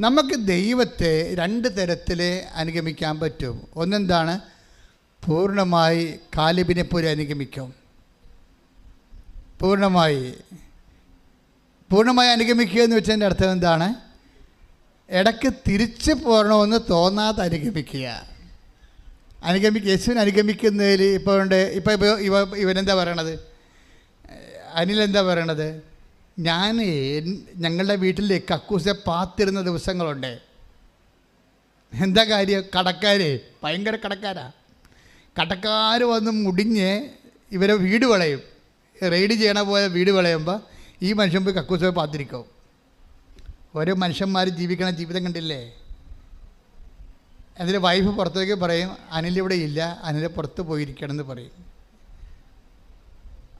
നമുക്ക് ദൈവത്തെ രണ്ട് തരത്തിൽ അനുഗമിക്കാൻ പറ്റും. ഒന്നെന്താണ്? പൂർണമായി കാലിബിനെ പോലെ അനുഗമിക്കും. പൂർണമായി. പൂർണമായി അനുഗമിക്കുക എന്ന് വെച്ചതിന്റെ അർത്ഥം എന്താണ്? ഇടയ്ക്ക് തിരിച്ചു പോകണമെന്ന് തോന്നാതെ അനുഗമിക്കുക. അനുഗമിക്കുക യേശുവിനെ അനുഗമിക്കുന്നതിൽ ഇപ്പോൾ ഉണ്ട്. ഇപ്പോൾ ഇവ ഇവനെന്താ പറയണത്? അനിലെന്താ പറയണത്? ഞാൻ ഞങ്ങളുടെ വീട്ടിൽ കക്കൂസെ പാത്തിരുന്ന ദിവസങ്ങളുണ്ട്. എന്താ കാര്യം? കടക്കാർ ഭയങ്കര കടക്കാരാ. കടക്കാർ വന്ന് മുടിഞ്ഞ് ഇവരെ വീട് വളയും. റെയ്ഡ് ചെയ്യണ പോയ വീട് വളയുമ്പോൾ ഈ മനുഷ്യൻ പോയി കക്കൂസെ പാത്തിരിക്കും. ഓരോ മനുഷ്യന്മാർ ജീവിക്കണ ജീവിതം കണ്ടില്ലേ? എന്നിട്ട് വൈഫ് പുറത്തേക്ക് പറയും അനിൽ ഇവിടെ ഇല്ല അനിൽ പുറത്ത് പോയിരിക്കണം എന്ന് പറയും.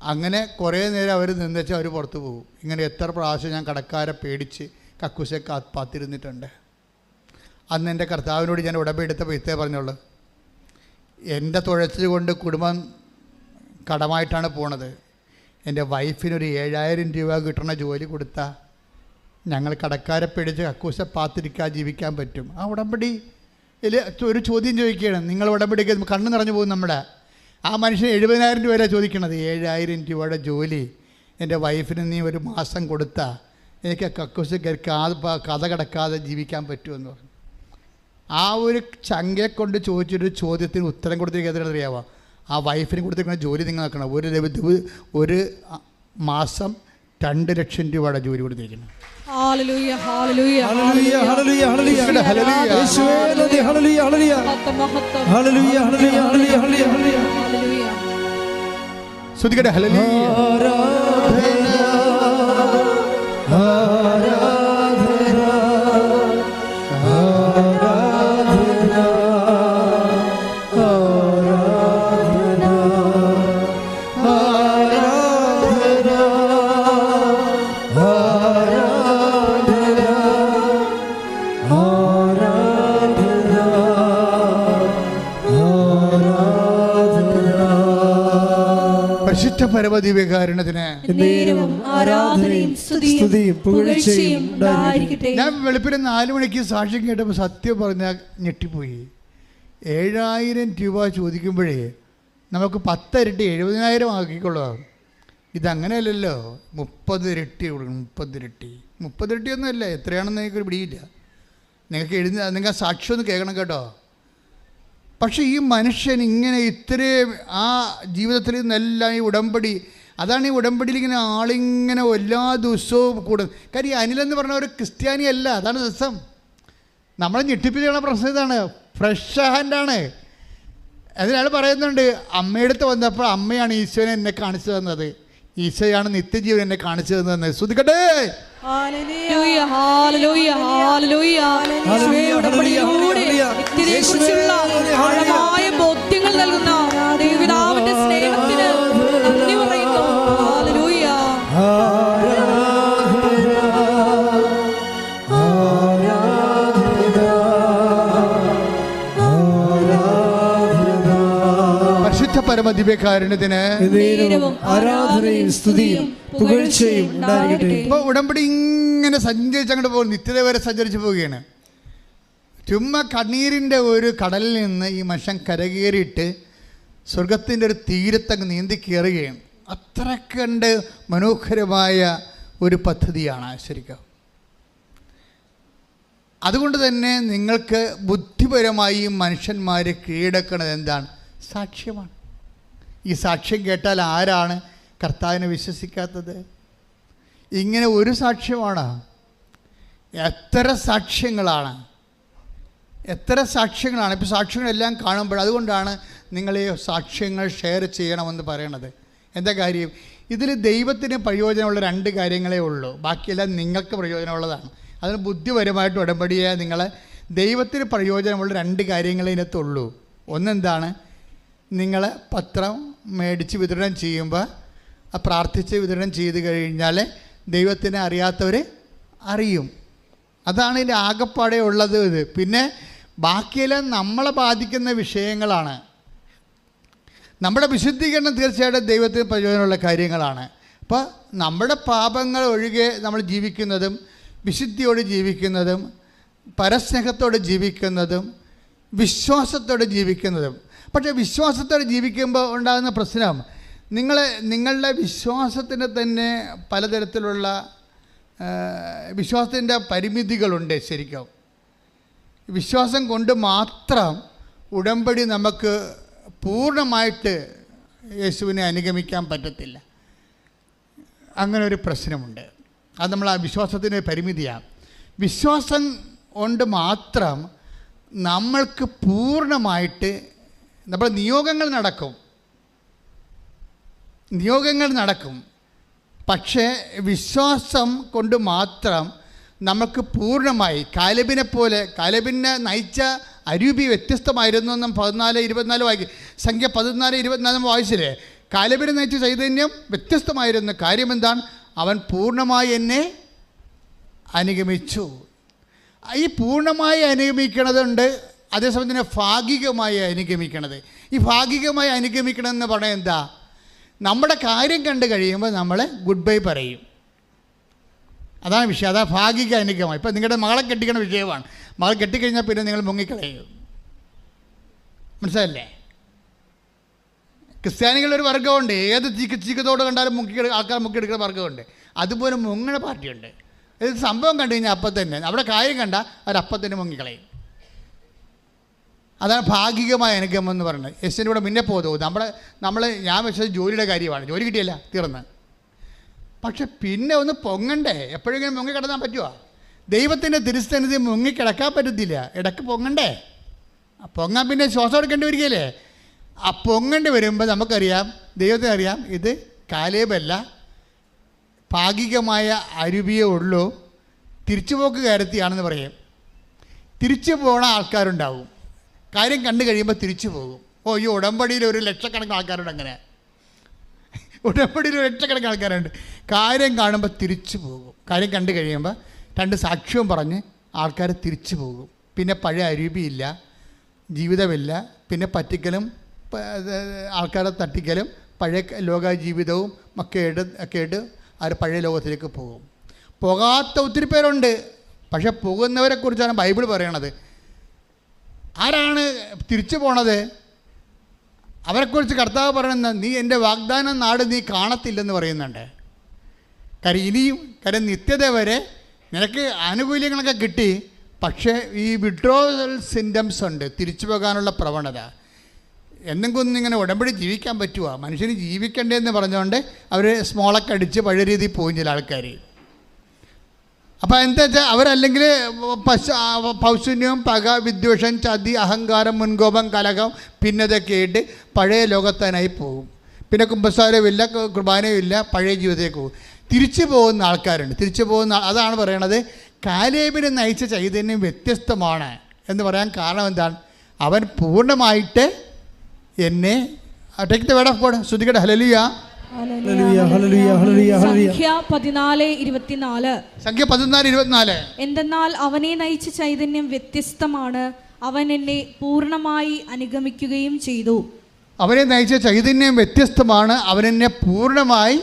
അങ്ങനെ കുറേ നേരം അവർ നിന്നുവെച്ചാൽ അവർ പുറത്തു പോകും. ഇങ്ങനെ എത്ര പ്രാവശ്യം ഞാൻ കടക്കാരെ പേടിച്ച് കക്കൂസെ കാത്തിരുന്നിട്ടുണ്ട്. അന്ന് എന്റെ കർത്താവിനോട് ഞാൻ ഉടമ്പെടുത്തപ്പോൾ ഇത്തേ പറഞ്ഞോളൂ എന്റെ തുഴച്ചിൽ കൊണ്ട് കുടുംബം കടമായിട്ടാണ് പോണത്. എന്റെ വൈഫിനൊരു ഏഴായിരം രൂപ കിട്ടണ ജോലി കൊടുത്താൽ ഞങ്ങൾ കടക്കാരെ പേടിച്ച് കക്കൂശ പാത്തിരിക്കാൻ ജീവിക്കാൻ പറ്റും. ആ ഉടമ്പടി ഒരു ചോദ്യം ചോദിക്കുകയാണ്. നിങ്ങൾ ഉടമ്പടിക്ക് കണ്ണ് നിറഞ്ഞു പോകും നമ്മുടെ. ആ മനുഷ്യൻ എഴുപതിനായിരം രൂപ ചോദിക്കണത്. ഏഴായിരം രൂപയുടെ ജോലി. എന്റെ വൈഫിന് നീ ഒരു മാസം കൊടുത്ത. എനിക്ക് കക്കൂസ് കഥ കിടക്കാതെ ജീവിക്കാൻ പറ്റുമെന്ന് പറഞ്ഞു. ആ ഒരു ചങ്കയെ കൊണ്ട് ചോദിച്ചൊരു ചോദ്യത്തിന് ഉത്തരം കൊടുത്തിരിക്കുന്നത് അറിയാവോ? ആ വൈഫിന് കൊടുത്തിരിക്കുന്ന ജോലി നിങ്ങൾ നോക്കണം. ഒരു ഒരു മാസം രണ്ട് ലക്ഷം രൂപയുടെ ജോലി കൊടുത്തിരിക്കുന്നു. ഹല്ലേലൂയ ഹല്ലേലൂയ ഹല്ലേലൂയ പരിശുദ്ധ പരമദിവ്യകാരണത്തിന് നേരവും ആരാധനയും സ്തുതിയും സ്തുതിയും ഉണ്ടായിരിക്കട്ടെ. ഞാൻ വെളുപ്പിന് നാലു മണിക്ക് സാക്ഷ്യം കേട്ടപ്പോൾ സത്യം പറഞ്ഞ ഞെട്ടിപ്പോയി. ഏഴായിരം രൂപ ചോദിക്കുമ്പോഴേ നമുക്ക് പത്തരട്ടി എഴുപതിനായിരം ആക്കിക്കൊള്ളാം. ഇതങ്ങനെയല്ലല്ലോ. മുപ്പത് ഇരട്ടി കൊടുക്കണം മുപ്പത് ഇരട്ടി മുപ്പത് ഇരട്ടി ഒന്നുമല്ല എത്രയാണെന്ന് നിങ്ങൾക്ക് പിടിയില്ല. നിങ്ങൾക്ക് എഴുതി നിങ്ങൾ സാക്ഷ്യം ഒന്ന് കേൾക്കണം കേട്ടോ. പക്ഷേ ഈ മനുഷ്യൻ ഇങ്ങനെ ഇത്രയും ആ ജീവിതത്തിൽ നിന്നെല്ലാം ഈ ഉടമ്പടി അതാണ് ഈ ഉടമ്പടിയിൽ ഇങ്ങനെ ആളിങ്ങനെ എല്ലാ ദിവസവും കൂടുന്നത്. കാര്യം ഈ അനിലെന്ന് പറഞ്ഞ ഒരു ക്രിസ്ത്യാനി അല്ല അതാണ് രസം. നമ്മളെ ഞെട്ടിപ്പിച്ചുള്ള പ്രശ്നം ഇതാണ്. ഫ്രഷ് ഹാൻഡാണ് അതിനാൾ പറയുന്നുണ്ട് അമ്മയടുത്ത് വന്നപ്പോൾ അമ്മയാണ് ഈശോനെ എന്നെ കാണിച്ചു തന്നത്. ഈശോയാണ് നിത്യജീവൻ എന്നെ കാണിച്ചു തന്നത് ശ്രുതിക്കട്ടെ! ബോധ്യങ്ങൾ നൽകുന്ന നേരവും ആരാധനയും സ്തുതിയും പുകഴ്ചയും ഉണ്ടായിരിക്കട്ടെ ഇപ്പോൾ ഉടമ്പടി ഇങ്ങനെ സഞ്ചരിച്ച് അങ്ങോട്ട് പോകും നിത്യത വരെ സഞ്ചരിച്ച് പോവുകയാണ്. ചുമ്മാ കണ്ണീരിന്റെ ഒരു കടലിൽ നിന്ന് ഈ മനുഷ്യൻ കരകയറിയിട്ട് സ്വർഗത്തിന്റെ ഒരു തീരത്തങ്ങ് നീന്തി കയറുകയാണ് അത്ര കണ്ട് മനോഹരമായ ഒരു പദ്ധതിയാണ് ശരിക്കും. അതുകൊണ്ട് തന്നെ നിങ്ങൾക്ക് ബുദ്ധിപരമായി മനുഷ്യന്മാരെ കീഴടക്കുന്നത് എന്താണ്? സാക്ഷ്യമാണ്. ഈ സാക്ഷ്യം കേട്ടാൽ ആരാണ് കർത്താവിനെ വിശ്വസിക്കാത്തത്? ഇങ്ങനെ ഒരു സാക്ഷ്യമാണ്? എത്ര സാക്ഷ്യങ്ങളാണ്? എത്ര സാക്ഷ്യങ്ങളാണ്? ഇപ്പോൾ സാക്ഷ്യങ്ങളെല്ലാം കാണുമ്പോൾ അതുകൊണ്ടാണ് നിങ്ങൾ ഈ സാക്ഷ്യങ്ങൾ ഷെയർ ചെയ്യണമെന്ന് പറയണത്. എന്താ കാര്യം? ഇതിൽ ദൈവത്തിന് പ്രയോജനമുള്ള രണ്ട് കാര്യങ്ങളേ ഉള്ളൂ. ബാക്കിയെല്ലാം നിങ്ങൾക്ക് പ്രയോജനമുള്ളതാണ്. അതിന് ബുദ്ധിപരമായിട്ട് ഉടമ്പടിയായ നിങ്ങളെ ദൈവത്തിന് പ്രയോജനമുള്ള രണ്ട് കാര്യങ്ങളേ ഇതിനകത്തുള്ളൂ. ഒന്നെന്താണ്? നിങ്ങൾ പത്രം മേടിച്ച് വിതരണം ചെയ്യുമ്പോൾ പ്രാർത്ഥിച്ച് വിതരണം ചെയ്ത് കഴിഞ്ഞാൽ ദൈവത്തിനെ അറിയാത്തവർ അറിയും. അതാണ് ഇതിൽ ആകപ്പാടെ ഉള്ളത് ഇത്. പിന്നെ ബാക്കിയെല്ലാം നമ്മളെ ബാധിക്കുന്ന വിഷയങ്ങളാണ്. നമ്മുടെ വിശുദ്ധീകരണം തീർച്ചയായിട്ടും ദൈവത്തിന് പ്രയോജനമുള്ള കാര്യങ്ങളാണ്. അപ്പോൾ നമ്മുടെ പാപങ്ങൾ ഒഴികെ നമ്മൾ ജീവിക്കുന്നതും വിശുദ്ധിയോട് ജീവിക്കുന്നതും പരസ്നേഹത്തോടെ ജീവിക്കുന്നതും വിശ്വാസത്തോടെ ജീവിക്കുന്നതും പക്ഷേ വിശ്വാസത്തോടെ ജീവിക്കുമ്പോൾ ഉണ്ടാകുന്ന പ്രശ്നം നിങ്ങളെ നിങ്ങളുടെ വിശ്വാസത്തിന് തന്നെ പലതരത്തിലുള്ള വിശ്വാസത്തിന്റെ പരിമിതികളുണ്ട് ശരിക്കും. വിശ്വാസം കൊണ്ട് മാത്രം ഉടമ്പടി നമുക്ക് പൂർണമായിട്ട് യേശുവിനെ അനുഗമിക്കാൻ പറ്റത്തില്ല. അങ്ങനെ ഒരു പ്രശ്നമുണ്ട്. അത് നമ്മൾ ആ വിശ്വാസത്തിന്റെ പരിമിതിയാണ് വിശ്വാസം കൊണ്ട് മാത്രം നമ്മൾക്ക് പൂർണമായിട്ട് നമ്മുടെ നിയോഗങ്ങൾ നടക്കും. നിയോഗങ്ങൾ നടക്കും. പക്ഷേ വിശ്വാസം കൊണ്ട് മാത്രം നമുക്ക് പൂർണമായി കാലബിനെ പോലെ കാലബിനെ നയിച്ച അരൂപി വ്യത്യസ്തമായിരുന്നു എന്നും പതിനാല് ഇരുപത്തിനാല് വായിക്കും സംഖ്യ പതിനാല് ഇരുപത്തിനാലും വായിച്ചില്ലേ? കാലബിനെ നയിച്ച ചൈതന്യം വ്യത്യസ്തമായിരുന്നു. കാര്യം എന്താണ്? അവൻ പൂർണമായി എന്നെ അനുഗമിച്ചു. ഈ പൂർണമായി അനുഗമിക്കണതുണ്ട് അതേസമയം തന്നെ ഭാഗികമായി അനുഗമിക്കണത്. ഈ ഭാഗികമായി അനുഗമിക്കണമെന്ന് പറഞ്ഞാൽ എന്താ? നമ്മുടെ കാര്യം കണ്ടു കഴിയുമ്പോൾ നമ്മൾ ഗുഡ് ബൈ പറയും. അതാണ് വിഷയം. അതാ ഭാഗിക അനുഗമം. ഇപ്പം നിങ്ങളുടെ മകളെ കെട്ടിക്കണ വിഷയമാണ്. മകൾ കെട്ടിക്കഴിഞ്ഞാൽ പിന്നെ നിങ്ങൾ മുങ്ങിക്കളയും. മനസ്സിലല്ലേ ക്രിസ്ത്യാനികളൊരു വർഗമുണ്ട്. ഏത് ചീക്ക് ചീക്കത്തോട് കണ്ടാലും മുക്കി ആൾക്കാർ മുക്കിയെടുക്കുന്ന വർഗമുണ്ട്. അതുപോലെ മുങ്ങണ പാർട്ടിയുണ്ട്. ഇത് സംഭവം കണ്ടു കഴിഞ്ഞാൽ അപ്പം തന്നെ. അവിടെ കാര്യം കണ്ട അവരപ്പം തന്നെ മുങ്ങിക്കളയും. അതാണ് ഭാഗികമായ അനുഗമം എന്ന് പറയുന്നത്. യേശുവിന്റെ കൂടെ മുന്നേ പോകും നമ്മൾ നമ്മൾ ഞാൻ വെച്ചത് ജോലിയുടെ കാര്യമാണ്. ജോലി കിട്ടിയല്ല തീർന്ന്. പക്ഷെ പിന്നെ ഒന്ന് പൊങ്ങണ്ടേ? എപ്പോഴെങ്കിലും മുങ്ങി കിടന്നാൽ പറ്റുമോ ദൈവത്തിന്റെ തിരുസ്ഥനിധി മുങ്ങി കിടക്കാൻ പറ്റത്തില്ല. ഇടയ്ക്ക് പൊങ്ങണ്ടേ? പൊങ്ങാൻ പിന്നെ ശ്വാസം എടുക്കേണ്ടി വരികയല്ലേ? ആ പൊങ്ങേണ്ടി വരുമ്പോൾ നമുക്കറിയാം ദൈവത്തിന് അറിയാം ഇത് കാലേബല്ല. ഭാഗികമായ അരുവിയേ ഉള്ളൂ. തിരിച്ചുപോക്ക് കയറത്തിയാണെന്ന് പറയും. തിരിച്ചു പോണ ആൾക്കാരുണ്ടാവും. കാര്യം കണ്ടു കഴിയുമ്പോൾ തിരിച്ചു പോകും. ഓ ഈ ഉടമ്പടിയിൽ ഒരു ലക്ഷക്കണക്കിന് ആൾക്കാരുണ്ട് അങ്ങനെ. ഉടമ്പടിയിൽ ഒരു ലക്ഷക്കണക്കിന് ആൾക്കാരുണ്ട്. കാര്യം കാണുമ്പോൾ തിരിച്ചു പോകും. കാര്യം കണ്ടു കഴിയുമ്പോൾ രണ്ട് സാക്ഷ്യവും പറഞ്ഞ് ആൾക്കാർ തിരിച്ചു പോകും. പിന്നെ പഴയ അരൂപിയില്ല ജീവിതമില്ല പിന്നെ പറ്റിക്കലും ആൾക്കാരെ തട്ടിക്കലും പഴയ ലോക ജീവിതവും ഒക്കെ ഇട്ട് ഒക്കെ ഇട്ട് അവർ പഴയ ലോകത്തിലേക്ക് പോകും. പോകാത്ത ഒത്തിരി പേരുണ്ട്. പക്ഷെ പോകുന്നവരെക്കുറിച്ചാണ് ബൈബിൾ പറയണത്. ആരാണ് തിരിച്ചു പോണത്? അവരെക്കുറിച്ച് കർത്താവ് പറയുന്ന നീ എന്റെ വാഗ്ദാനം നാട് നീ കാണത്തില്ലെന്ന് പറയുന്നുണ്ട്. കാര്യം ഇനിയും കാര്യം നിത്യത വരെ നിനക്ക് ആനുകൂല്യങ്ങളൊക്കെ കിട്ടി പക്ഷേ ഈ വിഡ്രോവൽ സിൻഡംസ് ഉണ്ട് തിരിച്ചു പോകാനുള്ള പ്രവണത. എന്തെങ്കിലും ഇങ്ങനെ ഉടമ്പടി ജീവിക്കാൻ പറ്റുമോ മനുഷ്യന് ജീവിക്കണ്ടേ എന്ന് പറഞ്ഞുകൊണ്ട് അവർ സ്മോളൊക്കെ അടിച്ച് പഴയ രീതിയിൽ പോകും ചില ആൾക്കാർ അപ്പോൾ എന്താ വെച്ചാൽ അവരല്ലെങ്കിൽ പശു ആ, പക വിദ്വേഷം ചതി അഹങ്കാരം മുൻകോപം കലകം പിന്നതൊക്കെ ഇട്ട് പഴയ ലോകത്തനായി പോകും. പിന്നെ കുമ്പസാരമില്ല കുർബാനയും കുർബാനയുമില്ല പഴയ ജീവിതത്തേക്ക് പോകും. തിരിച്ചു പോകുന്ന ആൾക്കാരുണ്ട്. തിരിച്ചു പോകുന്ന അതാണ് പറയണത്. കാലേബിനെ നയിച്ച ചൈതന്യം വ്യത്യസ്തമാണ്. എന്ന് പറയാൻ കാരണം എന്താണ്? അവൻ പൂർണമായിട്ട് എന്നെ take the word of God ശ്രുതികട hallelujah hallelujah hallelujah hallelujah hallelujah സംഖ്യ പതിനാല് ഇരുപത്തിനാല്. സംഖ്യ പതിനാല് ഇരുപത്തിനാല്. എന്തെന്നാൽ അവനെ നയിച്ച ചൈതന്യം വ്യത്യസ്തമാണ്. അവൻ എന്നെ പൂർണമായി അനുഗമിക്കുകയും ചെയ്തു. അവനെ നയിച്ച ചൈതന്യം വ്യത്യസ്തമാണ്. അവനെന്നെ പൂർണമായി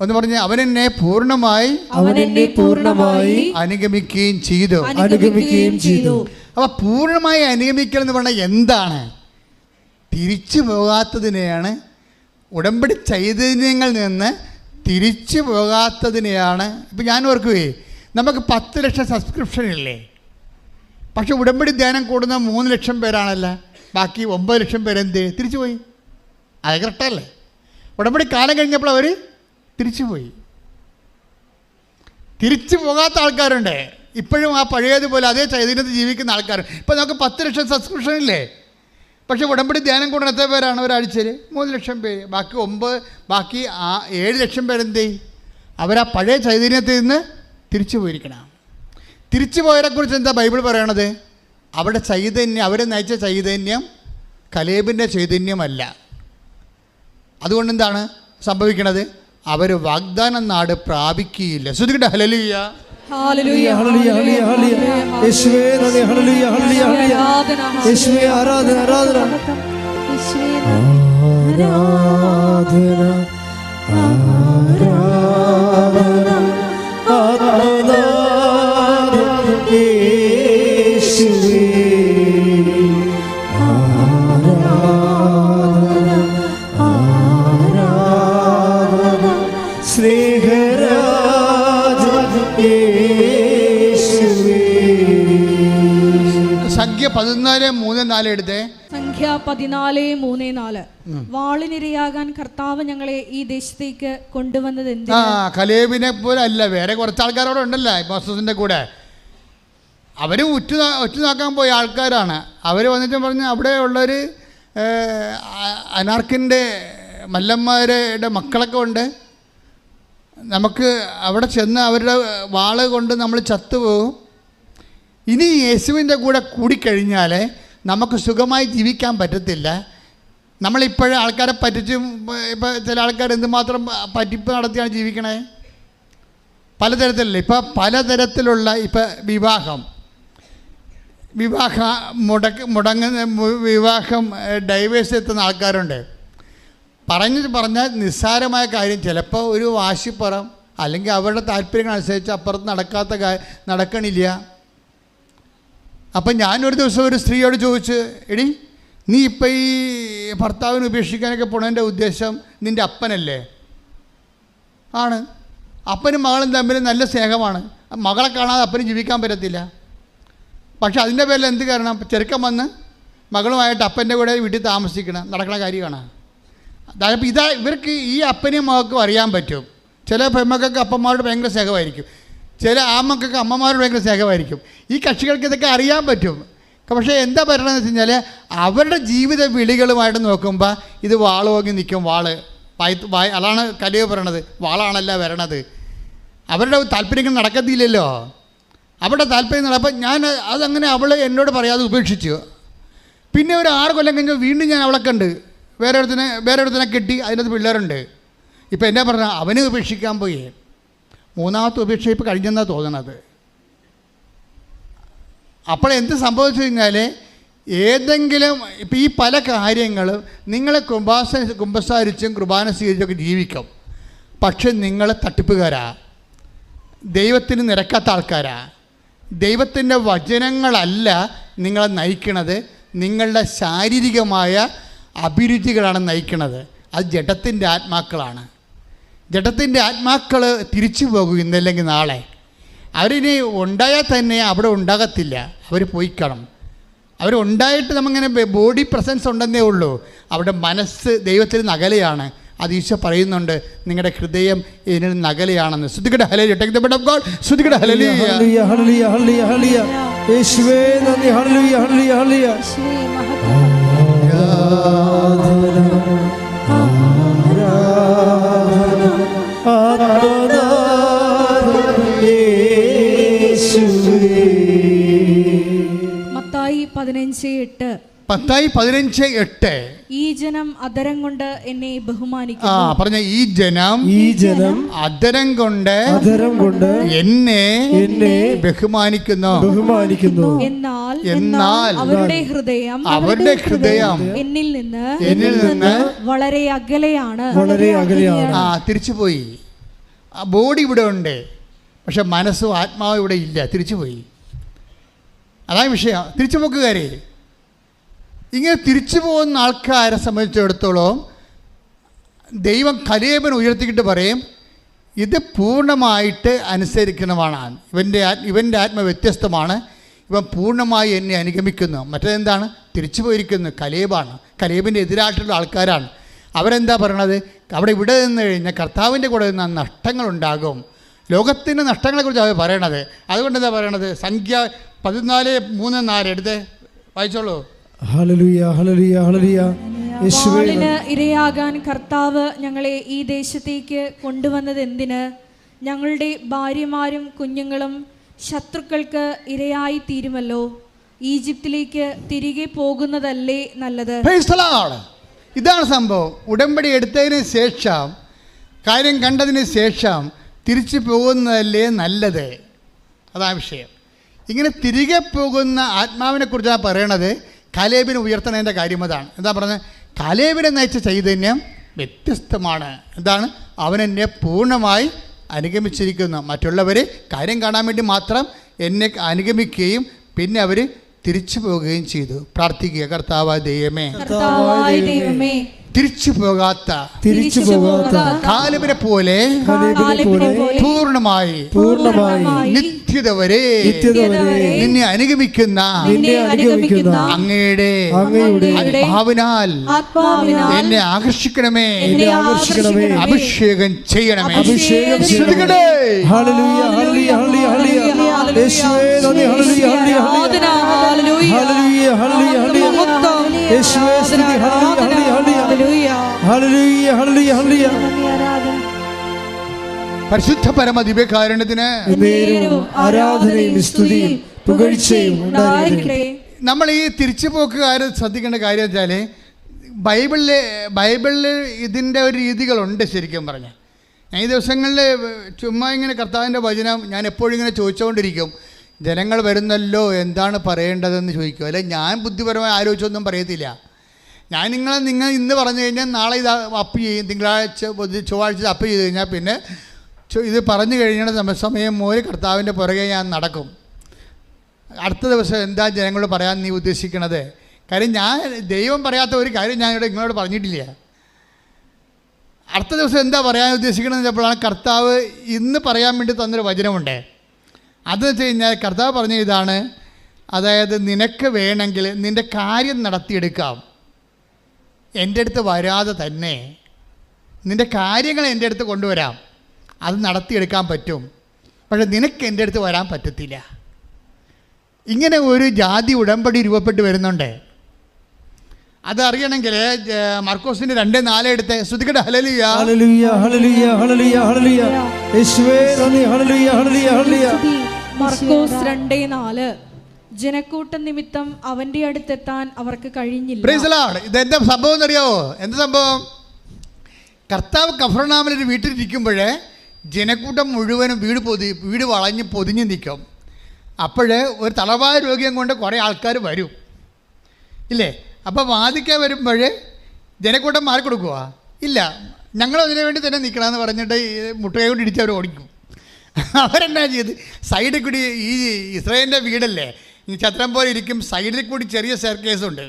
എന്ന് അവൻ എന്നെ പൂർണമായി അവൻ എന്നെ പൂർണമായി അനുഗമിക്കുകയും ചെയ്തു. അനുഗമിക്കുകയും ചെയ്തു. അപ്പൊ പൂർണമായി അനുഗമിക്കൽ എന്ന് പറഞ്ഞാൽ എന്താണ്? തിരിച്ചു പോകാത്തതിനെയാണ് ഉടമ്പടി ചൈതന്യങ്ങളിൽ നിന്ന് തിരിച്ചു പോകാത്തതിനെയാണ് ഇപ്പം ഞാൻ ഓർക്കുവേ നമുക്ക് പത്ത് ലക്ഷം സബ്സ്ക്രിപ്ഷൻ ഇല്ലേ? പക്ഷെ ഉടമ്പടി ധ്യാനം കൂടുന്ന മൂന്ന് ലക്ഷം പേരാണല്ലോ ബാക്കി ഒമ്പത് ലക്ഷം പേരെന്ത് തിരിച്ചു പോയി. അത് കറക്റ്റല്ലേ ഉടമ്പടി കാലം കഴിഞ്ഞപ്പോൾ അവർ തിരിച്ചു പോയി. തിരിച്ചു പോകാത്ത ആൾക്കാരുണ്ട്. ഇപ്പോഴും ആ പഴയതുപോലെ അതേ ചൈതന്യത്തിൽ ജീവിക്കുന്ന ആൾക്കാർ ഇപ്പം നമുക്ക് പത്ത് ലക്ഷം സബ്സ്ക്രിപ്ഷൻ ഇല്ലേ? പക്ഷേ ഉടമ്പടി ധ്യാനം കൊണ്ട് എത്ര പേരാണ് ഒരാഴ്ചയിൽ? മൂന്ന് ലക്ഷം പേര്. ബാക്കി ഒമ്പത് ബാക്കി ആ ഏഴ് ലക്ഷം പേരെന്ത് ചെയ്യും? അവരാ പഴയ ചൈതന്യത്തിൽ നിന്ന് തിരിച്ചു പോയിരിക്കണം. തിരിച്ചു പോയവരെക്കുറിച്ച് എന്താ ബൈബിൾ പറയണത്? അവിടെ ചൈതന്യം അവരെ നയിച്ച ചൈതന്യം കലേബിന്റെ ചൈതന്യമല്ല. അതുകൊണ്ട് എന്താണ് സംഭവിക്കണത്? അവർ വാഗ്ദാനം നാട് പ്രാപിക്കുകയില്ല. ശ്രുതിക്കട്ടെ ഹലലിയ യേശുവേ ആരാധന ആരാധന ആരാധന ആരാധന സംഖ്യ പതിനാല് മൂന്ന് നാല് എടുത്തേ. സംഖ്യ പതിനാല് മൂന്ന് നാല്. വാളിനിരയാകാൻ കർത്താവ് ഞങ്ങളെ ഈ ദേശത്തേക്ക് കൊണ്ടുവന്നത് ആ കലേബിനെ പോലെ അല്ല വേറെ കുറച്ച് ആൾക്കാരോട് ഉണ്ടല്ലോ കൂടെ. അവർ ഉറ്റു നോ- ഉറ്റു നോക്കാൻ പോയ ആൾക്കാരാണ്. അവർ വന്നിട്ട് പറഞ്ഞ് അവിടെ ഉള്ളൊരു അനാർക്കിന്റെ മല്ലന്മാരുടെ മക്കളൊക്കെ ഉണ്ട്. നമുക്ക് അവിടെ ചെന്ന് അവരുടെ വാൾ കൊണ്ട് നമ്മൾ ചത്തുപോകും. ഇനി യേശുവിന്റെ കൂടെ കൂടിക്കഴിഞ്ഞാൽ നമുക്ക് സുഖമായി ജീവിക്കാൻ പറ്റത്തില്ല. നമ്മളിപ്പോഴും ആൾക്കാരെ പറ്റിച്ചും ഇപ്പോൾ ചില ആൾക്കാർ എന്തുമാത്രം പറ്റിപ്പ് നടത്തിയാണ് ജീവിക്കണേ? പലതരത്തിലല്ല ഇപ്പം പലതരത്തിലുള്ള ഇപ്പം വിവാഹം. വിവാഹ മുടക്ക് മുടങ്ങുന്ന വിവാഹം ഡൈവേഴ്സ് എത്തുന്ന ആൾക്കാരുണ്ട്. പറഞ്ഞു പറഞ്ഞാൽ നിസ്സാരമായ കാര്യം ചിലപ്പോൾ ഒരു വാശിപ്പുറം അല്ലെങ്കിൽ അവരുടെ താല്പര്യങ്ങളനുസരിച്ച് അപ്പുറത്ത് നടക്കാത്ത നടക്കണില്ല. അപ്പം ഞാനൊരു ദിവസം ഒരു സ്ത്രീയോട് ചോദിച്ച് എടി നീ ഇപ്പം ഈ ഭർത്താവിനെ ഉപേക്ഷിക്കാനൊക്കെ പോണതിന്റെ ഉദ്ദേശം നിന്റെ അപ്പനല്ലേ? ആണ്. അപ്പനും മകളും തമ്മിൽ നല്ല സ്നേഹമാണ്. മകളെ കാണാതെ അപ്പനും ജീവിക്കാൻ പറ്റത്തില്ല. പക്ഷെ അതിന്റെ പേരിൽ എന്ത് കാരണം? ചെറുക്കം വന്ന് മകളുമായിട്ട് അപ്പന്റെ കൂടെ വീട്ടിൽ താമസിക്കണം നടക്കുന്ന കാര്യമാണ്. അതായത് ഇതാ ഇവർക്ക് ഈ അപ്പനെയും മകൾക്കും അറിയാൻ പറ്റും. ചില പെമ്മക്കൊക്കെ അപ്പന്മാരോട് ഭയങ്കര സ്നേഹമായിരിക്കും. ചില ആമക്കൊക്കെ അമ്മമാരോട് ഭയങ്കര സ്നേഹമായിരിക്കും. ഈ കക്ഷികൾക്ക് ഇതൊക്കെ അറിയാൻ പറ്റും. പക്ഷേ എന്താ പറയണമെന്ന് വെച്ച് കഴിഞ്ഞാൽ അവരുടെ ജീവിത വിളികളുമായിട്ട് നോക്കുമ്പോൾ ഇത് വാളോങ്ങി നിൽക്കും വാൾ. വായി വായി അതാണ് കലിയ പറയണത്. വാളാണല്ല വരണത്. അവരുടെ താല്പര്യങ്ങൾ നടക്കത്തില്ലല്ലോ. അവരുടെ താല്പര്യം നടപ്പം ഞാൻ അതങ്ങനെ അവൾ എന്നോട് പറയാതെ ഉപേക്ഷിച്ചു. പിന്നെ ഒരു ആറ് കൊല്ലം കഴിഞ്ഞ് വീണ്ടും ഞാൻ അവളെ കണ്ട്. വേറെ ഒരുത്തിനെ വേറെ ഒരുത്തിനെ കെട്ടി. അതിനകത്ത് പിള്ളേരുണ്ട്. ഇപ്പം എന്നാ പറഞ്ഞാൽ അവനെ ഉപേക്ഷിക്കാൻ പോയി. മൂന്നാമത്തെ ഉപേക്ഷ ഇപ്പം കഴിഞ്ഞെന്നാണ് തോന്നണത്. അപ്പോൾ എന്ത് സംഭവിച്ചു കഴിഞ്ഞാൽ ഏതെങ്കിലും ഇപ്പം ഈ പല കാര്യങ്ങളും നിങ്ങളെ കുംഭാസ കുംഭസാരിച്ചും കുർബാന സ്വീകരിച്ചൊക്കെ ജീവിക്കും. പക്ഷെ നിങ്ങൾ തട്ടിപ്പുകാരാ. ദൈവത്തിന് നിരക്കാത്ത ആൾക്കാരാ. ദൈവത്തിന്റെ വചനങ്ങളല്ല നിങ്ങളെ നയിക്കണത്. നിങ്ങളുടെ ശാരീരികമായ അഭിരുചികളാണ് നയിക്കണത്. അത് ജഡത്തിന്റെ ആത്മാക്കളാണ്. ജഡത്തിന്റെ ആത്മാക്കൾ തിരിച്ചു പോകും ഇന്നല്ലെങ്കിൽ നാളെ. അവരിനി ഉണ്ടായാൽ തന്നെ അവിടെ ഉണ്ടാകത്തില്ല. അവർ പോയിക്കണം. അവരുണ്ടായിട്ട് നമ്മങ്ങനെ ബോഡി പ്രസൻസ് ഉണ്ടെന്നേ ഉള്ളൂ. അവിടെ മനസ്സ് ദൈവത്തിൽ നകലയാണ്. അത് ഈശോ പറയുന്നുണ്ട് നിങ്ങളുടെ ഹൃദയം ഇതിന് നകലയാണെന്ന്. ശ്രുതികട hallelujah take the word of God ശ്രുതികട ഹലലി ഹല്ലേലൂയ, ഹല്ലേലൂയ, ഹല്ലേലൂയ, ഹല്ലേലൂയ. യേശുവേ നന്ദി. പതിനഞ്ച് എട്ട്. പത്തായി പതിനഞ്ച് എട്ട്. ഈ ജനം അതരം കൊണ്ട് എന്നെ ആ ബഹുമാനിക്കുന്നു പറഞ്ഞ ഈ ജനം ഈ ജനം അതരം കൊണ്ട് അധരം കൊണ്ട് എന്നെ എന്നെ ബഹുമാനിക്കുന്നു. ബഹുമാനിക്കുന്നു. എന്നാൽ എന്നാൽ അവരുടെ ഹൃദയം അവരുടെ ഹൃദയം എന്നിൽ നിന്ന് എന്നിൽ നിന്ന് വളരെ അകലെയാണ്. വളരെ അകലെയാണ്. ആ തിരിച്ചുപോയി. ആ ബോഡി ഇവിടെ ഉണ്ട്. പക്ഷെ മനസ്സും ആത്മാവും ഇവിടെ ഇല്ല. തിരിച്ചുപോയി. അതാണ് വിഷയം. തിരിച്ചു പോക്കുകാരെ ഇങ്ങനെ തിരിച്ചു പോകുന്ന ആൾക്കാരെ സംബന്ധിച്ചിടത്തോളം ദൈവം കലേബൻ ഉയർത്തിക്കിട്ട് പറയും ഇത് പൂർണമായിട്ട് അനുസരിക്കണമാണ്. ഇവന്റെ ഇവന്റെ ആത്മ വ്യത്യസ്തമാണ്. ഇവൻ പൂർണമായി എന്നെ അനുഗമിക്കുന്നു. മറ്റേതെന്താണ്? തിരിച്ചു പോയിരിക്കുന്നു. കലേബാണ്. കലേബിന്റെ എതിരായിട്ടുള്ള ആൾക്കാരാണ്. അവരെന്താ പറയണത്? അവിടെ ഇവിടെ നിന്ന് കഴിഞ്ഞാൽ കർത്താവിന്റെ കൂടെ നിന്ന് നഷ്ടങ്ങളുണ്ടാകും. ലോകത്തിന്റെ നഷ്ടങ്ങളെക്കുറിച്ച് അവർ പറയണത്. അതുകൊണ്ട് എന്താ പറയണത്? സംഖ്യ പതിനാല് മൂന്ന് നാല് എടുത്ത്. വായിച്ചോളൂ. Hallelujah, hallelujah, hallelujah. യേശുവേ. വാളിന് ഇരയാകാൻ കർത്താവ് ഞങ്ങളെ ഈ ദേശത്തേക്ക് കൊണ്ടുവന്നത് എന്തിന്? ഞങ്ങളുടെ ഭാര്യമാരും കുഞ്ഞുങ്ങളും ശത്രുക്കൾക്ക് ഇരയായി തീരുമല്ലോ. ഈജിപ്തിലേക്ക് തിരികെ പോകുന്നതല്ലേ നല്ലത്? ഇതാണ് സംഭവം. ഉടമ്പടി എടുത്തതിന് ശേഷം കാര്യം കണ്ടതിന് ശേഷം തിരിച്ചു പോകുന്നതല്ലേ നല്ലത്? അതാണ് വിഷയം. ഇങ്ങനെ തിരികെ പോകുന്ന ആത്മാവിനെ കുറിച്ചാണ് പറയണത് കലേബിനെ ഉയർത്തണതിന്റെ കാര്യം അതാണ്. എന്താ പറയുന്നത് കലേബിനെ നയിച്ച ചൈതന്യം വ്യത്യസ്തമാണ്. എന്താണ്? അവനെന്നെ പൂർണമായി അനുഗമിച്ചിരിക്കുന്നു. മറ്റുള്ളവർ കാര്യം കാണാൻ വേണ്ടി മാത്രം എന്നെ അനുഗമിക്കുകയും പിന്നെ അവർ തിരിച്ചു പോവുകയും ചെയ്തു. പ്രാർത്ഥിക്കുക. കർത്താവായ ദൈവമേ. തിരിച്ചു പോകാത്ത തിരിച്ചു പോകാത്ത കാലുവരെ പോലെ പൂർണമായി പൂർണമായി നിത്യത വരെ നിന്നെ അനുഗമിക്കുന്ന നിന്നെ അനുഗമിക്കുന്ന അങ്ങയുടെ ഭാവനാൽ എന്നെ ആകർഷിക്കണമേ. എന്നെ ആകർഷിക്കണമേ. അഭിഷേകം ചെയ്യണമേ. അഭിഷേകം ചെയ്യണമേ. Hallelujah hallelujah hallelujah hallelujah. Hallelujah hallelujah. Hallelujah. Hallelujah പരിശുദ്ധ പരമ ദിവ്യകാരുണ്യത്തിന് ആരാധനയും സ്തുതിയും പുകഴ്ചയും നമ്മൾ ഈ തിരിച്ചുപോക്കുകാർ ശ്രദ്ധിക്കേണ്ട കാര്യം വെച്ചാൽ ബൈബിളിൽ ബൈബിളിൽ ഇതിന്റെ ഒരു രീതികളുണ്ട് ശരിക്കും പറഞ്ഞാൽ. ഞാൻ ഈ ദിവസങ്ങളിൽ ചുമ്മാ ഇങ്ങനെ കർത്താവിന്റെ വചനം ഞാൻ എപ്പോഴും ഇങ്ങനെ ചോദിച്ചുകൊണ്ടിരിക്കും. ജനങ്ങൾ വരുന്നല്ലോ എന്താണ് പറയേണ്ടതെന്ന് ചോദിക്കും. അല്ലെ ഞാൻ ബുദ്ധിപരമായി ആലോചിച്ചൊന്നും പറയത്തില്ല. ഞാൻ നിങ്ങളെ നിങ്ങൾ ഇന്ന് പറഞ്ഞു കഴിഞ്ഞാൽ നാളെ ഇത് അപ്പ് ചെയ്യും. തിങ്കളാഴ്ച ചൊവ്വാഴ്ച അപ്പ് ചെയ്ത് കഴിഞ്ഞാൽ പിന്നെ ഇത് പറഞ്ഞു കഴിഞ്ഞാൽ സമ- സമയം മോര് കർത്താവിന്റെ പുറകെ ഞാൻ നടക്കും. അടുത്ത ദിവസം എന്താ ജനങ്ങളോട് പറയാൻ നീ ഉദ്ദേശിക്കണത്? കാര്യം ഞാൻ ദൈവം പറയാത്ത ഒരു കാര്യം ഞാൻ ഇവിടെ നിങ്ങളോട് പറഞ്ഞിട്ടില്ല. അടുത്ത ദിവസം എന്താ പറയാൻ ഉദ്ദേശിക്കണമെന്ന് വെച്ചപ്പോഴാണ് കർത്താവ് ഇന്ന് പറയാൻ വേണ്ടി തന്നൊരു വചനമുണ്ട്. അതെന്ന് വെച്ച് കഴിഞ്ഞാൽ കർത്താവ് പറഞ്ഞ ഇതാണ് അതായത് നിനക്ക് വേണമെങ്കിൽ നിന്റെ കാര്യം നടത്തിയെടുക്കാം. എന്റെ അടുത്ത് വരാതെ തന്നെ നിന്റെ കാര്യങ്ങൾ എന്റെ അടുത്ത് കൊണ്ടുവരാം. അത് നടത്തിയെടുക്കാൻ പറ്റും. പക്ഷെ നിനക്ക് എന്റെ അടുത്ത് വരാൻ പറ്റത്തില്ല. ഇങ്ങനെ ഒരു ജാതി ഉടമ്പടി രൂപപ്പെട്ട് വരുന്നുണ്ട്. അതറിയണമെങ്കിൽ മർക്കോസിന്റെ രണ്ട് നാല് എടുത്ത് ഹല്ലേലൂയ. മർക്കോസ് രണ്ടേ നാല്. ജനക്കൂട്ടം നിമിത്തം അവന്റെ അടുത്തെത്താൻ അവർക്ക് കഴിഞ്ഞില്ല. ഇത് എന്താ സംഭവം എന്നറിയാവോ? എന്താ സംഭവം? കർത്താവ് കഫർനാമിൽ ഒരു വീട്ടിലിരിക്കുമ്പോഴേ ജനക്കൂട്ടം മുഴുവനും വീട് പൊതി വീട് വളഞ്ഞ് പൊതിഞ്ഞ് നിൽക്കും. അപ്പോഴേ ഒരു തളവായ രോഗിയും കൊണ്ട് കുറേ ആൾക്കാർ വരും. ഇല്ലേ? അപ്പോൾ വാദിക്കാൻ വരുമ്പോൾ ജനക്കൂട്ടം മാറി കൊടുക്കുക ഇല്ല. ഞങ്ങൾ അതിനു വേണ്ടി തന്നെ നിൽക്കണമെന്ന് പറഞ്ഞിട്ട് ഈ മുട്ടുകൈ കൊണ്ട് ഇടിച്ച് അവർ ഓടിക്കും. അവരെന്നാ ചെയ്ത്? സൈഡിൽ കൂടി ഈ ഇസ്രയേലിന്റെ വീടല്ലേ? ഈ ചത്രം പോലെ ഇരിക്കും. സൈഡിൽ കൂടി ചെറിയ സ്റ്റെയർ കേസുണ്ട്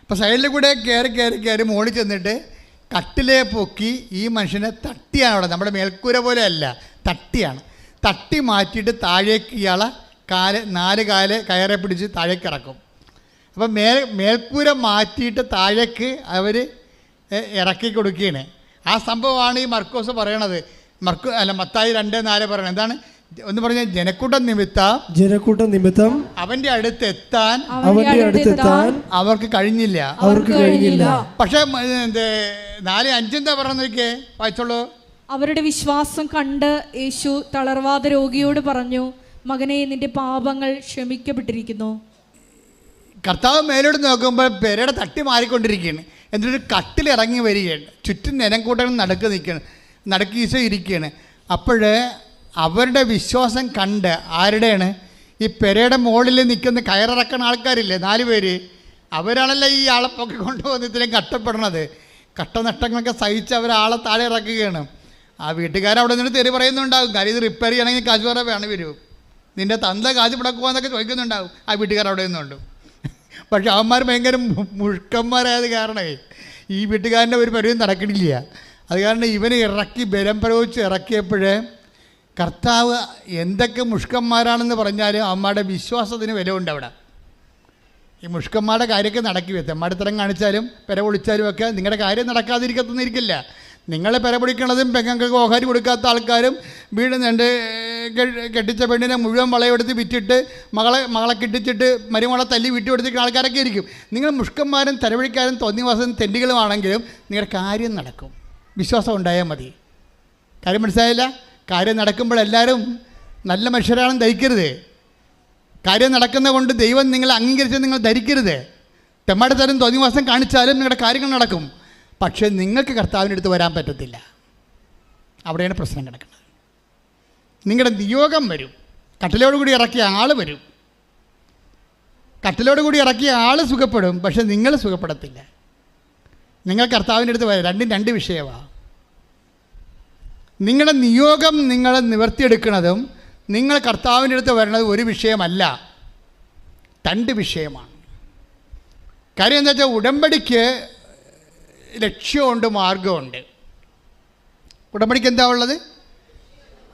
അപ്പോൾ സൈഡിൽ കൂടെ കയറി കയറി കയറി മുകളിൽ ചെന്നിട്ട് കട്ടിലെ പൊക്കി ഈ മനുഷ്യനെ തട്ടിയാണ് അവിടെ. നമ്മുടെ മേൽക്കൂര പോലെ അല്ല തട്ടിയാണ്. തട്ടി മാറ്റിയിട്ട് താഴേക്ക് ഇയാളെ കാൽ നാല് കാൽ കയറെ പിടിച്ച് താഴേക്ക് ഇറക്കും. അപ്പം മേൽ മേൽക്കൂര മാറ്റിയിട്ട് താഴേക്ക് അവർ ഇറക്കി കൊടുക്കുകയാണ്. ആ സംഭവമാണ് ഈ മർക്കോസ് പറയണത്. മർക്കോ അല്ല മത്തായി രണ്ട് നാല് പറയണം. എന്താണ്? ഒന്ന് പറഞ്ഞ ജനക്കൂട്ടം നിമിത്തം ജനക്കൂട്ടം നിമിത്തം അവന്റെ അടുത്ത് എത്താൻ അവന്റെ അടുത്ത് അടുത്തെത്താൻ അവർക്ക് കഴിഞ്ഞില്ല. അവർക്ക് കഴിഞ്ഞില്ല. പക്ഷെ നാല് അഞ്ചെന്താ പറഞ്ഞു നോക്കിയേ വായിച്ചോളൂ. അവരുടെ വിശ്വാസം കണ്ട് യേശു തളർവാദ രോഗിയോട് പറഞ്ഞു മകനെ നിന്റെ പാപങ്ങൾ ക്ഷമിക്കപ്പെട്ടിരിക്കുന്നു. കർത്താവ് മേലോട്ട് നോക്കുമ്പോൾ പെരയുടെ തട്ടി മാറിക്കൊണ്ടിരിക്കുകയാണ്. എന്നിട്ട് കട്ടിലിറങ്ങി വരികയാണ്. ചുറ്റും നിലംകൂട്ടങ്ങൾ നടക്ക് നിൽക്കുകയാണ്. നടക്ക് ഈശോ ഇരിക്കുകയാണ്. അപ്പോൾ അവരുടെ വിശ്വാസം കണ്ട് ആരുടെയാണ്? ഈ പെരയുടെ മുകളിൽ നിൽക്കുന്ന കയറിറക്കുന്ന ആൾക്കാരില്ലേ നാല് പേര്. അവരാണല്ലോ ഈ ആളെ പൊക്കി കൊണ്ടുവന്ന് ഇത്രയും കഷ്ടപ്പെടണത് കട്ടനഷ്ടങ്ങളൊക്കെ സഹിച്ച് അവർ ആളെ താഴെ ഇറക്കുകയാണ്. ആ വീട്ടുകാരവിടെ നിന്ന് തെറി പറയുന്നുണ്ടാകും. കാര്യം ഇത് റിപ്പയർ ചെയ്യണമെങ്കിൽ കാശ് വേറെ വേണം വരും. നിന്റെ തന്ത കാശ് പിടക്കുവാന്നൊക്കെ ചോദിക്കുന്നുണ്ടാവും ആ വീട്ടുകാർ അവിടെ നിന്നുണ്ട്. പക്ഷെ അവന്മാർ ഭയങ്കര മുഴുക്കന്മാരായത് കാരണമേ ഈ വീട്ടുകാരന്റെ ഒരു പരിവും നടക്കണില്ല. അത് കാരണം ഇവനെ ഇറക്കി ബലം പ്രയോഗിച്ച് ഇറക്കിയപ്പോഴേ കർത്താവ് എന്തൊക്കെ മുഷ്കന്മാരാണെന്ന് പറഞ്ഞാലും അമ്മയുടെ വിശ്വാസത്തിന് വില ഉണ്ട് അവിടെ. ഈ മുഷ്കന്മാരുടെ കാര്യമൊക്കെ നടക്കി തെമ്മാടിത്തരം കാണിച്ചാലും പെര പൊളിച്ചാലും ഒക്കെ നിങ്ങളുടെ കാര്യം നടക്കാതിരിക്കത്തൊന്നിരിക്കില്ല. നിങ്ങളെ പെര പൊളിക്കണതും പെങ്ങൾക്ക് ഓഹാരി കൊടുക്കാത്ത ആൾക്കാരും വീട് രണ്ട് കെട്ടിച്ച പെണ്ണിനെ മുഴുവൻ വളയെടുത്ത് വിറ്റിട്ട് മകളെ മകളെ കെട്ടിച്ചിട്ട് മരുമകളെ തല്ലി വിട്ടു കൊടുത്തിരിക്കുന്ന ആൾക്കാരൊക്കെ ഇരിക്കും. നിങ്ങൾ മുഷ്കന്മാരും തലവഴിക്കാരും തോന്നിവാസം തെണ്ടികളുമാണെങ്കിലും നിങ്ങളുടെ കാര്യം നടക്കും. വിശ്വാസം ഉണ്ടായാൽ മതി. കാര്യം മനസ്സിലായില്ല? കാര്യം നടക്കുമ്പോൾ എല്ലാവരും നല്ല മനുഷ്യരാണെന്ന് ധരിക്കരുത്. കാര്യം നടക്കുന്ന കൊണ്ട് ദൈവം നിങ്ങളെ അംഗീകരിച്ച് നിങ്ങൾ ധരിക്കരുത്. തെമ്മാടിത്തരം തോന്നിവാസം കാണിച്ചാലും നിങ്ങളുടെ കാര്യങ്ങൾ നടക്കും. പക്ഷേ നിങ്ങൾക്ക് കർത്താവിന്റെ അടുത്ത് വരാൻ പറ്റത്തില്ല. അവിടെയാണ് പ്രശ്നം കിടക്കുന്നത്. നിങ്ങളുടെ നിയോഗം വരും. കട്ടിലോട് കൂടി ഇറക്കിയ ആൾ വരും. കട്ടിലോട് കൂടി ഇറക്കിയ ആൾ സുഖപ്പെടും പക്ഷെ നിങ്ങൾ സുഖപ്പെടത്തില്ല. നിങ്ങൾ കർത്താവിന്റെ അടുത്ത് വരാം. രണ്ടും രണ്ട് വിഷയമാണ് നിങ്ങളുടെ നിയോഗം നിങ്ങൾ നിവർത്തിയെടുക്കുന്നതും നിങ്ങൾ കർത്താവിന്റെ അടുത്ത് വരുന്നത് ഒരു വിഷയമല്ല. രണ്ട് വിഷയമാണ്. കാര്യം എന്താ വെച്ചാൽ ഉടമ്പടിക്ക് ലക്ഷ്യമുണ്ട് മാർഗമുണ്ട് ഉടമ്പടിക്ക് എന്താ ഉള്ളത്?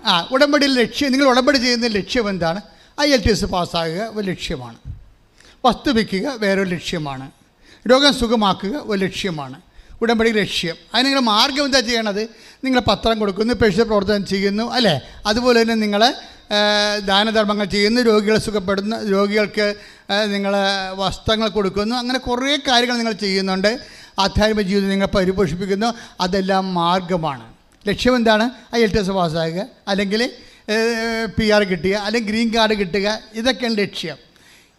ആ ഉടമ്പടിയിൽ ലക്ഷ്യം നിങ്ങൾ ഉടമ്പടി ചെയ്യുന്ന ലക്ഷ്യം എന്താണ്? ഐ എൽ ടി എസ് പാസ്സാകുക ഒരു ലക്ഷ്യമാണ്. വസ്തു വയ്ക്കുക വേറൊരു ലക്ഷ്യമാണ്. രോഗം സുഖമാക്കുക ഒരു ലക്ഷ്യമാണ്. ഉടമ്പടി ലക്ഷ്യം. അതിന് നിങ്ങൾ മാർഗം എന്താ ചെയ്യണത് നിങ്ങൾ പത്രം കൊടുക്കുന്നു പേശ പ്രവർത്തനം ചെയ്യുന്നു അല്ലേ? അതുപോലെ തന്നെ നിങ്ങൾ ദാനധർമ്മങ്ങൾ ചെയ്യുന്നു രോഗികളെ സുഖപ്പെടുന്നു രോഗികൾക്ക് നിങ്ങൾ വസ്ത്രങ്ങൾ കൊടുക്കുന്നു അങ്ങനെ കുറേ കാര്യങ്ങൾ നിങ്ങൾ ചെയ്യുന്നുണ്ട്. ആധ്യാത്മിക ജീവിതം നിങ്ങൾ പരിപോഷിപ്പിക്കുന്നു. അതെല്ലാം മാർഗമാണ്. ലക്ഷ്യം എന്താണ്? ഐ എൽ ടി എസ് പാസ്സാകുക അല്ലെങ്കിൽ പി ആർ കിട്ടുക അല്ലെങ്കിൽ ഗ്രീൻ കാർഡ് കിട്ടുക ഇതൊക്കെയാണ് ലക്ഷ്യം.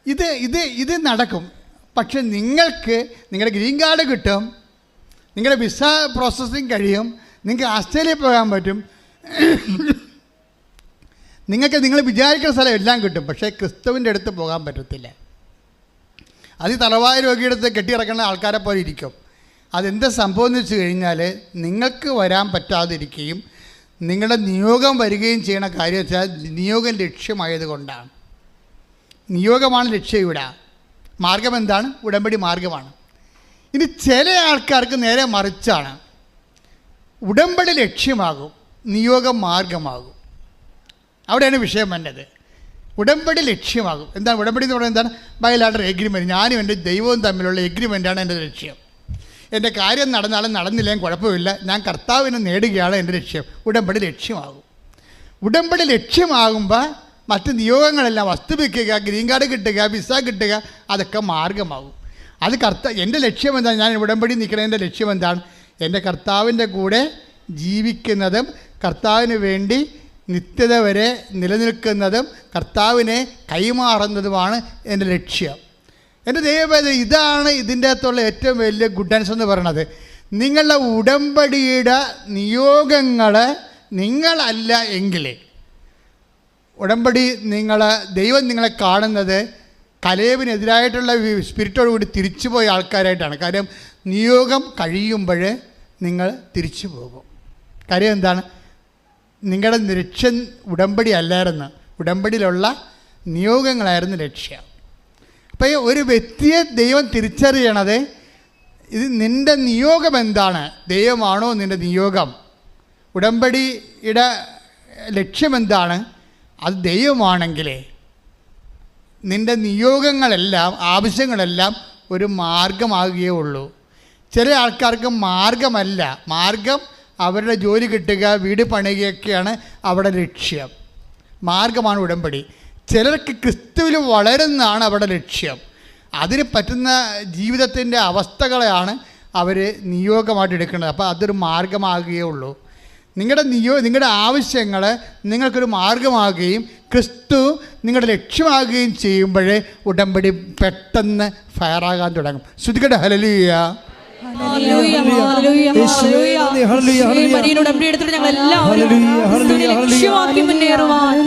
ഇത് ഇത് ഇത് നടക്കും. പക്ഷെ നിങ്ങൾക്ക് നിങ്ങളുടെ ഗ്രീൻ കാർഡ് കിട്ടും നിങ്ങളുടെ വിസ പ്രോസസ്സിങ് കഴിയും നിങ്ങൾക്ക് ആസ്ട്രേലിയ പോകാൻ പറ്റും. നിങ്ങൾക്ക് നിങ്ങൾ വിചാരിക്കുന്ന സ്ഥലം എല്ലാം കിട്ടും പക്ഷേ ക്രിസ്തുവിന്റെ അടുത്ത് പോകാൻ പറ്റത്തില്ല. അത് തറവായ രോഗിയുടെ അടുത്ത് കെട്ടിയിറക്കുന്ന ആൾക്കാരെ പോലെ ഇരിക്കും. അതെന്ത് സംഭവം എന്ന് വെച്ച് കഴിഞ്ഞാൽ നിങ്ങൾക്ക് വരാൻ പറ്റാതിരിക്കുകയും നിങ്ങളുടെ നിയോഗം വരികയും ചെയ്യണ കാര്യം വെച്ചാൽ നിയോഗം ലക്ഷ്യമായത് കൊണ്ടാണ്. നിയോഗമാണ് ലക്ഷ്യം ഇവിടെ. മാർഗം എന്താണ് ഉടമ്പടി മാർഗമാണ്. ഇനി ചില ആൾക്കാർക്ക് നേരെ മറിച്ചാണ്. ഉടമ്പടി ലക്ഷ്യമാകും നിയോഗം മാർഗമാകും. അവിടെയാണ് വിഷയം വന്നത്. ഉടമ്പടി ലക്ഷ്യമാകും. എന്താണ്? ഉടമ്പടി എന്ന് പറയുന്നത് എന്താണ്? ബയലാട്ടർ എഗ്രിമെന്റ് ഞാനും എന്റെ ദൈവവും തമ്മിലുള്ള എഗ്രിമെന്റാണ് എന്റെ ലക്ഷ്യം. എന്റെ കാര്യം നടന്നാലും നടന്നില്ലെങ്കിൽ കുഴപ്പമില്ല. ഞാൻ കർത്താവിനെ നേടുകയാണ് എന്റെ ലക്ഷ്യം. ഉടമ്പടി ലക്ഷ്യമാകും. ഉടമ്പടി ലക്ഷ്യമാകുമ്പോൾ മറ്റ് നിയോഗങ്ങളെല്ലാം വസ്തു വയ്ക്കുക ഗ്രീൻ കാർഡ് കിട്ടുക വിസ കിട്ടുക അതൊക്കെ മാർഗമാകും. അത് കർത്ത എന്റെ ലക്ഷ്യം എന്താണ്? ഞാൻ ഉടമ്പടി നിൽക്കുന്നതിന്റെ ലക്ഷ്യം എന്താണ്? എന്റെ കർത്താവിന്റെ കൂടെ ജീവിക്കുന്നതും കർത്താവിന് വേണ്ടി നിത്യത വരെ നിലനിൽക്കുന്നതും കർത്താവിനെ കൈമാറുന്നതുമാണ് എന്റെ ലക്ഷ്യം. എന്റെ ദൈവവേദ ഇതാണ് ഇതിന്റെ അകത്തുള്ള ഏറ്റവും വലിയ ഗുഡൻസ് എന്ന് പറയുന്നത്. നിങ്ങളുടെ ഉടമ്പടിയുടെ നിയോഗങ്ങൾ നിങ്ങളല്ല എങ്കിൽ ഉടമ്പടി നിങ്ങൾ ദൈവം നിങ്ങളെ കാണുന്നത് കലേവിനെതിരായിട്ടുള്ള സ്പിരിറ്റോട് കൂടി തിരിച്ചുപോയ ആൾക്കാരായിട്ടാണ്. കാര്യം നിയോഗം കഴിയുമ്പോൾ നിങ്ങൾ തിരിച്ചു പോകും. കാര്യം എന്താണ്? നിങ്ങളുടെ ലക്ഷ്യം ഉടമ്പടി അല്ലായിരുന്നു. ഉടമ്പടിയിലുള്ള നിയോഗങ്ങളായിരുന്നു ലക്ഷ്യം. അപ്പോൾ ഒരു വ്യക്തിയെ ദൈവം തിരിച്ചറിയണത് ഇത് നിന്റെ നിയോഗം എന്താണ്? ദൈവമാണോ നിന്റെ നിയോഗം? ഉടമ്പടിയുടെ ലക്ഷ്യം എന്താണ്? അത് ദൈവമാണെങ്കിൽ നിന്റെ നിയോഗങ്ങളെല്ലാം ആവശ്യങ്ങളെല്ലാം ഒരു മാർഗമാകുകയേ ഉള്ളൂ. ചില ആൾക്കാർക്ക് മാർഗമല്ല. മാർഗം അവരുടെ ജോലി കിട്ടുക വീട് പണിയുകയൊക്കെയാണ് അവിടെ ലക്ഷ്യം. മാർഗമാണ് ഉടമ്പടി. ചിലർക്ക് ക്രിസ്തുവിൽ വളരുന്നതാണ് അവരുടെ ലക്ഷ്യം. അതിന് പറ്റുന്ന ജീവിതത്തിന്റെ അവസ്ഥകളെയാണ് അവർ നിയോഗമായിട്ട് എടുക്കുന്നത്. അപ്പോൾ അതൊരു മാർഗമാകുകയേ ഉള്ളൂ. നിങ്ങളുടെ നിയോ നിങ്ങളുടെ ആവശ്യങ്ങൾ നിങ്ങൾക്കൊരു മാർഗമാകുകയും ക്രിസ്തു നിങ്ങളുടെ ലക്ഷ്യമാകുകയും ചെയ്യുമ്പോൾ ഉടമ്പടി പെട്ടെന്ന് ഫയറാകാൻ തുടങ്ങും. ശ്രുതികട ഹലലിയ ഉടമ്പടി എടുത്തിട്ട് ഞങ്ങൾ ലക്ഷ്യമാക്കി മുന്നേറുവാൻ